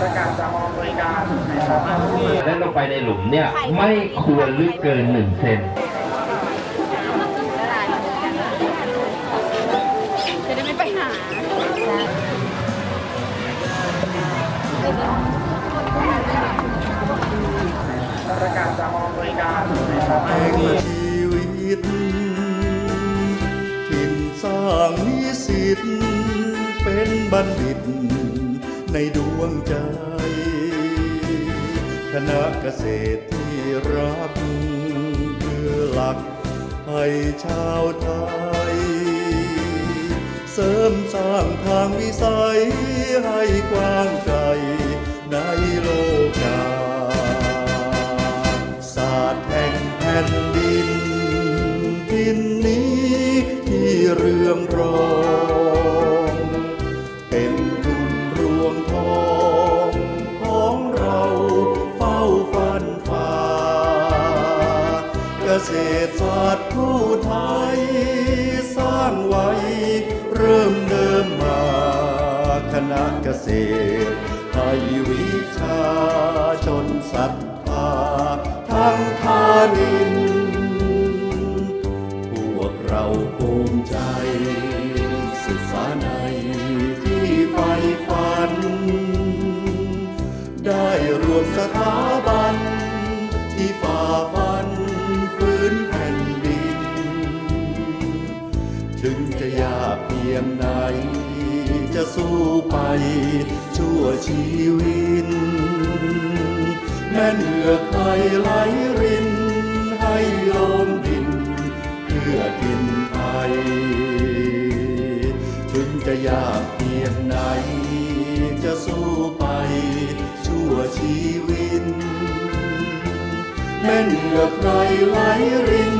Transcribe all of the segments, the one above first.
ประกาศจากกองอำนวยการให้สามารถที่และลงไปในหลุมเนี่ย ไม่ควรลึกเกินหนึ่งเซนละลายมือกันจะได้ไม่ไปหาประกาศจากกองอำนวยการให้สามารถแห่งที่ชีวิตถิ่นสร้างนิสิตเป็นบัณฑิต ในดวงใจ คณะเกษตรที่รักคือหลักให้ชาวไทย เสริมสร้างทางวิสัยให้กว้าง ษตรศาสตร์ผู้ไทย สร้างไว้ เริ่มเดิมมาคณะเกษตรไทยวิชาชนศรัทธาทั้งทานิน พวกเราภูมิใจ ถึงจะยากเพียงไหน จะสู้ไปชั่วชีวิต แม้เหนือใครไหลริน ให้ลมดิน เพื่อกินไทย ถึงจะยากเพียงไหน จะสู้ไปชั่วชีวิต แม้เหนือใครไหลริน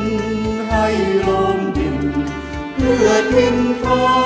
ให้ลม ดินเพื่อทิ้นไทย